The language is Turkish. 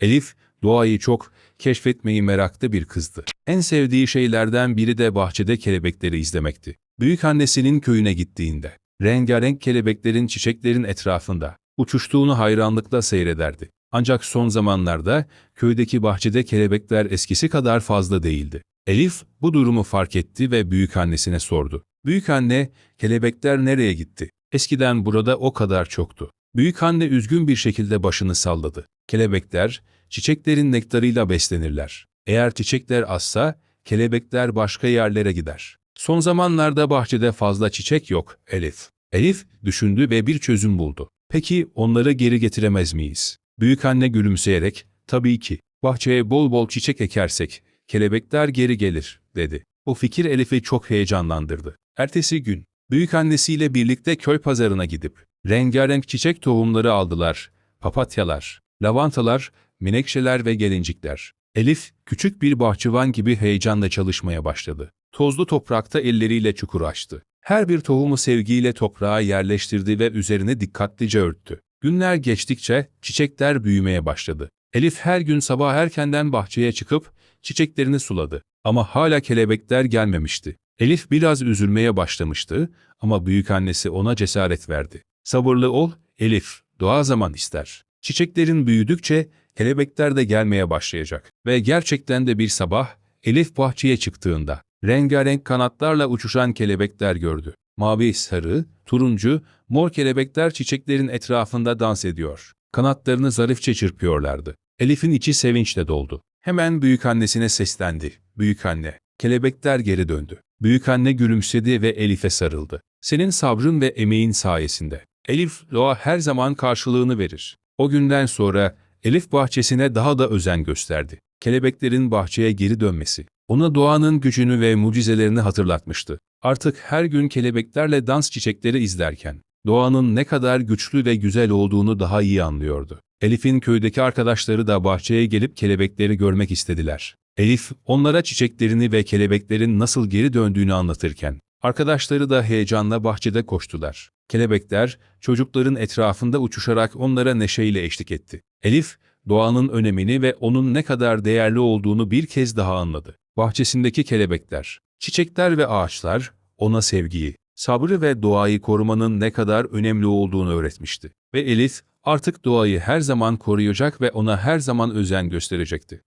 Elif, doğayı çok keşfetmeyi meraklı bir kızdı. En sevdiği şeylerden biri de bahçede kelebekleri izlemekti. Büyük annesinin köyüne gittiğinde, rengarenk kelebeklerin çiçeklerin etrafında uçuştuğunu hayranlıkla seyrederdi. Ancak son zamanlarda köydeki bahçede kelebekler eskisi kadar fazla değildi. Elif bu durumu fark etti ve büyük annesine sordu. Büyük anne, kelebekler nereye gitti? Eskiden burada o kadar çoktu. Büyük anne üzgün bir şekilde başını salladı. Kelebekler, çiçeklerin nektarıyla beslenirler. Eğer çiçekler azsa, kelebekler başka yerlere gider. Son zamanlarda bahçede fazla çiçek yok, Elif. Elif düşündü ve bir çözüm buldu. Peki onları geri getiremez miyiz? Büyük anne gülümseyerek, tabii ki. Bahçeye bol bol çiçek ekersek, kelebekler geri gelir, dedi. Bu fikir Elif'i çok heyecanlandırdı. Ertesi gün, büyük annesiyle birlikte köy pazarına gidip, rengarenk çiçek tohumları aldılar. Papatyalar, lavantalar, menekşeler ve gelincikler. Elif, küçük bir bahçıvan gibi heyecanla çalışmaya başladı. Tozlu toprakta elleriyle çukur açtı. Her bir tohumu sevgiyle toprağa yerleştirdi ve üzerine dikkatlice örttü. Günler geçtikçe çiçekler büyümeye başladı. Elif her gün sabah erkenden bahçeye çıkıp çiçeklerini suladı. Ama hala kelebekler gelmemişti. Elif biraz üzülmeye başlamıştı ama büyük annesi ona cesaret verdi. Sabırlı ol, Elif, doğa zaman ister. Çiçeklerin büyüdükçe kelebekler de gelmeye başlayacak. Ve gerçekten de bir sabah Elif bahçeye çıktığında rengarenk kanatlarla uçuşan kelebekler gördü. Mavi, sarı, turuncu, mor kelebekler çiçeklerin etrafında dans ediyor. Kanatlarını zarifçe çırpıyorlardı. Elif'in içi sevinçle doldu. Hemen büyük annesine seslendi. Büyük anne, kelebekler geri döndü. Büyük anne gülümsedi ve Elif'e sarıldı. Senin sabrın ve emeğin sayesinde. Elif, doğa her zaman karşılığını verir. O günden sonra Elif bahçesine daha da özen gösterdi. Kelebeklerin bahçeye geri dönmesi, ona doğanın gücünü ve mucizelerini hatırlatmıştı. Artık her gün kelebeklerle dans çiçekleri izlerken, doğanın ne kadar güçlü ve güzel olduğunu daha iyi anlıyordu. Elif'in köydeki arkadaşları da bahçeye gelip kelebekleri görmek istediler. Elif, onlara çiçeklerini ve kelebeklerin nasıl geri döndüğünü anlatırken, arkadaşları da heyecanla bahçede koştular. Kelebekler, çocukların etrafında uçuşarak onlara neşeyle eşlik etti. Elif, doğanın önemini ve onun ne kadar değerli olduğunu bir kez daha anladı. Bahçesindeki kelebekler, çiçekler ve ağaçlar, ona sevgiyi, sabrı ve doğayı korumanın ne kadar önemli olduğunu öğretmişti. Ve Elif, artık doğayı her zaman koruyacak ve ona her zaman özen gösterecekti.